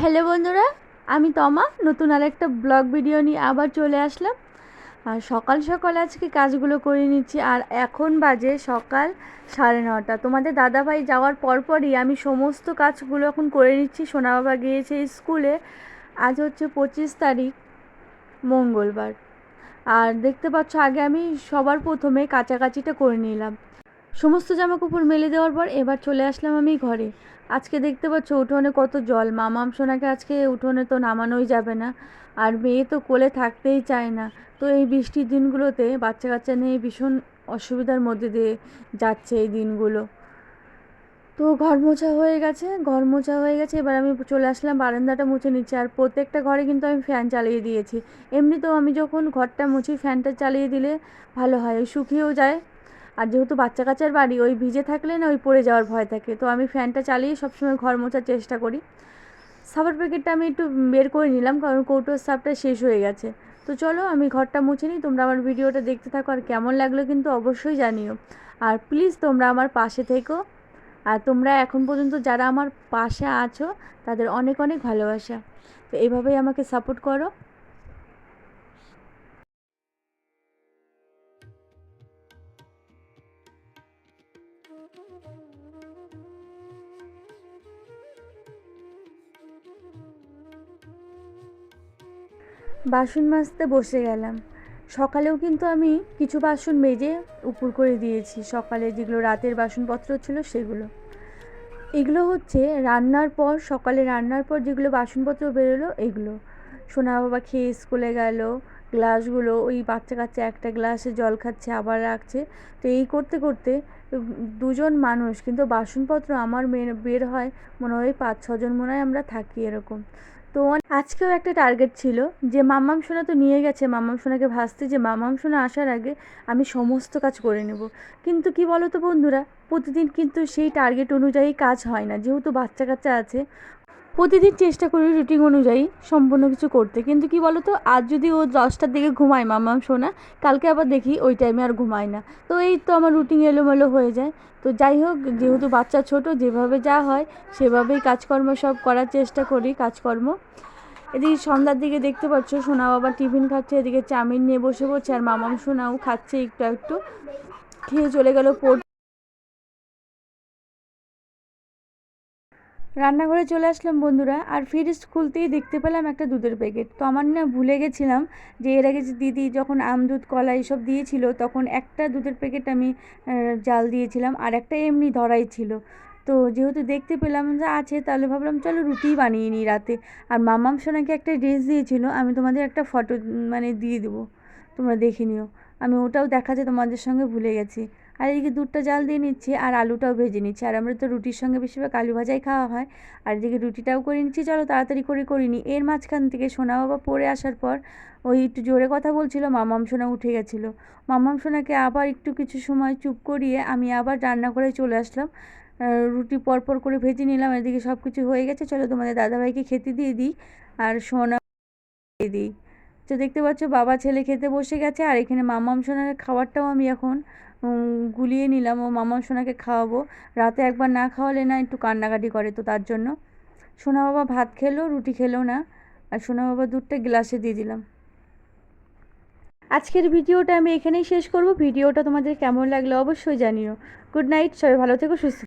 Hello বন্ধুরা, আমি তমা। নতুন আরেকটা ব্লগ ভিডিও নিয়ে আবার চলে আসলাম। আর সকাল সকাল আজকে কাজগুলো করে নিচ্ছি, আর এখন বাজে সকাল সাড়ে নটা। তোমাদের দাদাভাই যাওয়ার পরপরই আমি সমস্ত কাজগুলো এখন করে নিচ্ছি। সোনা বাবা গিয়েছে স্কুলে। আজ হচ্ছে পঁচিশ তারিখ, মঙ্গলবার। আর দেখতে পাচ্ছ, আগে আমি সবার প্রথমে কাচাকাচিটা করে নিলাম। সমস্ত জামা কাপড় মেলে দেওয়ার পর এবার চলে আসলাম আমি ঘরে। আজকে দেখতে পাচ্ছ উঠোনে কত জল। মামাম সোনাকে আজকে উঠোনে তো নামানোই যাবে না। আর মেয়ে তো কোলে থাকতেই চায় না। তো এই বৃষ্টির দিনগুলোতে বাচ্চা কাচ্চা নিয়ে ভীষণ অসুবিধার মধ্যে দিয়ে যাচ্ছে এই দিনগুলো। তো ঘর মোছা হয়ে গেছে, ঘর মোছা হয়ে গেছে। এবার আমি চলে আসলাম, বারান্দাটা মুছে নিচ্ছি। আর প্রত্যেকটা ঘরে কিন্তু আমি ফ্যান চালিয়ে দিয়েছি। এমনিতেও আমি যখন ঘরটা মুছি, ফ্যানটা চালিয়ে দিলে ভালো হয়। শুকিয়েও যায় আর যেহেতু বাচ্চা কাচ্চার বাড়ি, ওই ভিজে থাকলে না ওই পড়ে যাওয়ার ভয় থাকে। তো আমি ফ্যানটা চালিয়ে সবসময় ঘর মোছার চেষ্টা করি। সাবার প্যাকেটটা আমি একটু বের করে নিলাম, কারণ কৌটোর সাপটা শেষ হয়ে গেছে। তো চলো, আমি ঘরটা মুছে নিই, তোমরা আমার ভিডিওটা দেখতে থাকো, আর কেমন লাগল কিন্তু অবশ্যই জানিও। আর প্লিজ তোমরা আমার পাশে থেকো, আর তোমরা এখন পর্যন্ত যারা আমার পাশে আছো, তাদের অনেক অনেক ভালোবাসা। তো এইভাবেই আমাকে সাপোর্ট করো। বাসন মাজতে বসে গেলাম। সকালেও কিন্তু আমি কিছু বাসন মেজে উপর করে দিয়েছি। সকালে যেগুলো রাতের বাসনপত্র ছিল সেগুলো। এগুলো হচ্ছে রান্নার পর, সকালে রান্নার পর যেগুলো বাসনপত্র বেরোলো এগুলো। সোনা বাবা খেয়ে স্কুলে গেল গ্লাসগুলো, ওই বাচ্চা কাচ্চা একটা গ্লাসে জল খাচ্ছে, আবার রাখছে। তো এই করতে করতে দুজন মানুষ, কিন্তু বাসনপত্র আমার বের হয় মনে হয় পাঁচ, ছজন মনে হয় আমরা থাকি এরকম। তো আজকেও একটা টার্গেট ছিল যে মাম্মাম সোনা তো নিয়ে গেছে মাম্মাম সোনাকে ভাসতে, যে মাম্মাম সোনা আসার আগে আমি সমস্ত কাজ করে নেব। কিন্তু কি বলো তো বন্ধুরা, প্রতিদিন কিন্তু সেই টার্গেট অনুযায়ী কাজ হয় না। যেহেতু বাচ্চা কাচ্চা আছে প্রতিদিন চেষ্টা করি রুটিন অনুযায়ী সম্পূর্ণ কিছু করতে। কিন্তু কি বলো তো আজ যদি ও দশটার দিকে ঘুমায় মামাম শোনা কালকে আবার দেখি ওই টাইমে আর ঘুমায় না। তো এই তো আমার রুটিন এলোমেলো হয়ে যায়। তো যাই হোক, যেহেতু বাচ্চা ছোট, যেভাবে যা হয়, সেভাবেই কাজকর্ম সব করার চেষ্টা করি, কাজকর্ম। এদিকে সন্ধ্যার দিকে দেখতে পাচ্ছ, সোনা বাবা টিফিন খাচ্ছে, এদিকে চাউমিন নিয়ে বসে পড়ছে, আর মামাম, সোনাও খাচ্ছে একটু একটু। খেয়ে চলে গেল পড় রান্নাঘরে চলে আসলাম বন্ধুরা, আর ফ্রিজ খুলতেই দেখতে পেলাম একটা দুধের প্যাকেট। তো আমার না ভুলে গেছিলাম যে এর আগে যে দিদি যখন আম, দুধ, কলা এইসব দিয়েছিল, তখন একটা দুধের প্যাকেট আমি জাল দিয়েছিলাম আর একটা এমনি ধরাই ছিল। তো যেহেতু দেখতে পেলাম যে আছে, তাহলে ভাবলাম চলো রুটি বানিয়ে নিই রাতে। আর মামাম সোনাকে একটা ড্রেস দিয়েছিল, আমি তোমাদের একটা ফটো মানে দিয়ে দেবো। তোমরা দেখে নিও। আমি ওটাও দেখাতে তোমাদের সঙ্গে ভুলে গেছি। আর এদিকে দুধটা জাল দিয়ে নিচ্ছি আর আলুটাও ভেজে নিচ্ছি। আর আমরা তো রুটির সঙ্গে বেশিরভাগ আলু ভাজাই খাওয়া হয়। আর এদিকে রুটিটাও করে নিচ্ছি। চলো তাড়াতাড়ি করে করিনি। এর মাঝখান থেকে সোনা বাবা পড়ে আসার পর ওই একটু জোরে কথা বলছিল, মামাম সোনা উঠে গেছিল। মামাম সোনাকে আবার একটু কিছু সময় চুপ করিয়ে আমি আবার রান্না করে চলে আসলাম। রুটি পরপর করে ভেজে নিলাম। এদিকে সব কিছু হয়ে গেছে। চলো তোমাদের দাদাভাইকে খেতে দিয়ে দিই আর সোনা দিয়ে দিই। তো দেখতে পাচ্ছ বাবা ছেলে খেতে বসে গেছে। আর এখানে মামাম সোনার খাবারটাও আমি এখন গুলিয়ে নিলাম, ও মামা সোনাকে খাওয়াবো। রাতে একবার না খাওয়ালে না একটু কান্নাকাটি করে তো তার জন্য। সোনা বাবা ভাত খেলো, রুটি খেলো না, আর সোনা বাবা দুধটা গ্লাসে দিয়ে দিলাম। আজকের ভিডিওটা আমি এখানেই শেষ করব। ভিডিওটা তোমাদের কেমন লাগল অবশ্যই জানিও। গুড নাইট, সবাই ভালো থেকো, সুস্থ